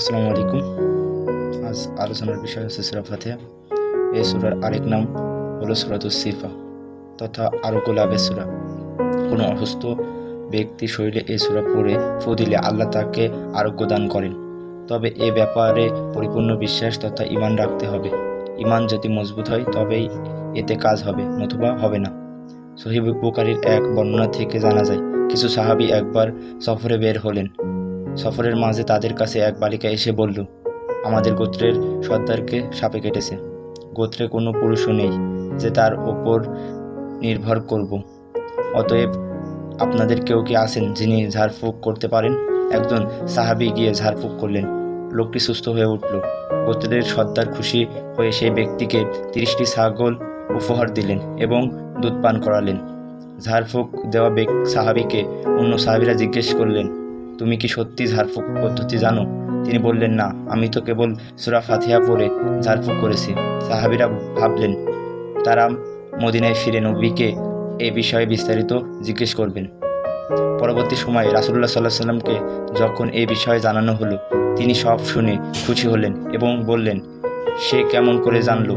আসসালামু আলাইকুম। আজ আলোচনার বিষয় হচ্ছে সুরা এই সুরার আরেক নাম হলো সুরাতুস সিফা তথা আরোগ্য লাভের সুরা। কোনো অসুস্থ ব্যক্তি শরীরে এই সুরা পড়ে ফু দিলে আল্লাহ তাকে আরোগ্য দান করেন। তবে এ ব্যাপারে পরিপূর্ণ বিশ্বাস তথা ইমান রাখতে হবে। ইমান যদি মজবুত হয়, তবেই এতে কাজ হবে, নতুবা হবে না। সহিব বুকারির এক বর্ণনা থেকে জানা যায়, কিছু সাহাবী একবার সফরে বের হলেন। সফরের মাঝে তাদের কাছে এক বালিকা এসে বলল, আমাদের গোত্রের সর্দারকে সাপে কেটেছে। গোত্রে কোনো পুরুষও নেই যে তার ওপর নির্ভর করব। অতএব আপনাদের কেউ কি আছেন যিনি ঝাড়ফুঁক করতে পারেন? একজন সাহাবি গিয়ে ঝাড়ফুঁক করলেন। লোকটি সুস্থ হয়ে উঠল। গোত্রের সর্দার খুশি হয়ে সেই ব্যক্তিকে তিরিশটি ছাগল উপহার দিলেন এবং দুধ পান করালেন। ঝাড়ফুঁক দেওয়া সাহাবিকে অন্য সাহাবিরা জিজ্ঞেস করলেন তুমি কি সত্যি ঝাড়ফুঁক পদ্ধতি জানো? তিনি বললেন, না, আমি তো কেবল সুরা ফাতিহা পড়ে ঝাড়ফুঁক করেছি। সাহাবিরা ভাবলেন, তারা মদিনায় ফিরে নবীকে এ বিষয়ে বিস্তারিত জিজ্ঞেস করবেন। পরবর্তী সময়ে রাসুল্লাহ সাল্লাহ সাল্লামকে যখন এই বিষয়ে জানানো হলো, তিনি সব শুনে খুশি হলেন এবং বললেন, সে কেমন করে জানল?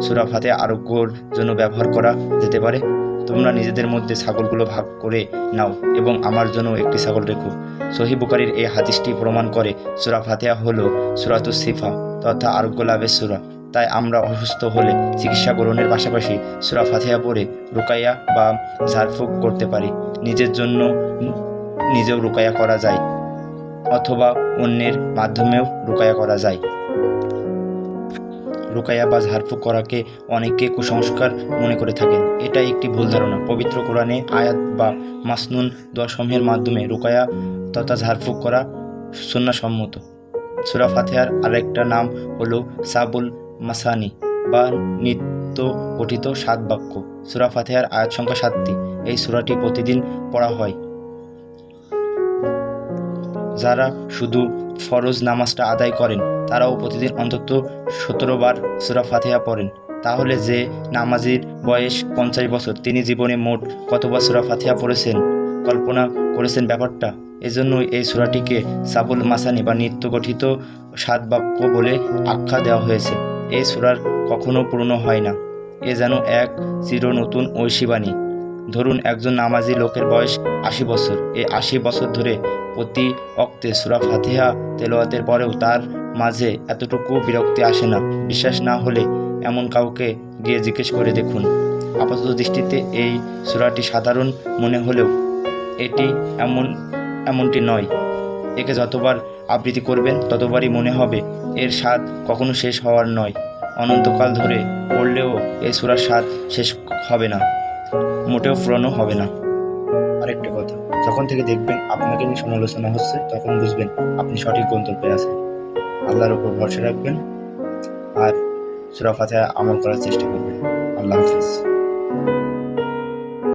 সুরা ফাতে আরোগ্যর জন্য ব্যবহার করা যেতে পারে? তোমরা নিজেদের মধ্যে ছাগলগুলো ভাগ করে নাও এবং আমার জন্য একটি ছাগল রেখো। সহি বুকারির এই হাদিসটি প্রমাণ করে, সুরা ফাতেহা হলো সুরাতু সিফা, তথা আরোগ্য লাভের সুরা। তাই আমরা অসুস্থ হলে চিকিৎসা গ্রহণের পাশাপাশি সুরা ফাতিহা পড়ে রুকাইয়া বা ঝাড়ফুঁক করতে পারি। নিজের জন্য নিজেও রুকাইয়া করা যায়, অথবা অন্যের মাধ্যমেও রুকাইয়া করা যায়। রুকাইয়া বা ঝাড়ফুঁক করাকে অনেকে কুসংস্কার মনে করে থাকেন। এটা একটি ভুল ধারণা। পবিত্র কোরআনে আয়াত বা মাসনুন দোয়াসমূহের মাধ্যমে রুকায়া তথা ঝাড়ফুঁক করা সন্ন্যাসম্মত সুরা ফাতেহার আরেকটা নাম হলো সাবুল মাসানি বা নিত্য গঠিত সাত বাক্য। সুরা ফাতেহার আয়াত সংখ্যা সাতটি। এই সুরাটি প্রতিদিন পড়া হয়। যারা শুধু ফরজ নামাজটা আদায় করেন, তারাও প্রতিদিন অন্তত সতেরো বার সুরা ফাতিহা পড়েন। তাহলে যে নামাজির বয়স পঞ্চাশ বছর, তিনি জীবনে মোট কতবার সুরা ফাতিহা পড়েছেন? কল্পনা করেছেন ব্যাপারটা? এজন্যই এই সুরাটিকে সাবুল মাসানি বা নিত্য গঠিত সাত বাক্য বলে আখ্যা দেওয়া হয়েছে। এই সুরার কখনো পূর্ণ হয় না। এ যেন এক চির নতুন ঐশীবাণী ধরুন একজন নামাজি লোকের বয়স আশি বছর। এই আশি বছর ধরে প্রতি অক্তে সুরা ফাতিহা তেলোয়াতের পরেও তার মাঝে এতটুকু বিরক্তি আসে না। বিশ্বাস না হলে এমন কাউকে গিয়ে জিজ্ঞেস করে দেখুন। আপাতত দৃষ্টিতে এই সুরাটি সাধারণ মনে হলেও এটি এমন, এমনটি নয়। একে যতবার আবৃত্তি করবেন, ততবারই মনে হবে এর স্বাদ কখনো শেষ হওয়ার নয়। অনন্তকাল ধরে পড়লেও এই সুরার স্বাদ শেষ হবে না। মোটেও পুরনো হবে না। কথা। যখন থেকে দেখবেন আপনাকে নিয়ে সমালোচনা হচ্ছে, তখন বুঝবেন আপনি সঠিক গন্তব্যে আছেন। আল্লাহর উপর ভরসা রাখবেন আর সুরাফাতে আমল করার চেষ্টা করবেন। আল্লাহ হাফিজ।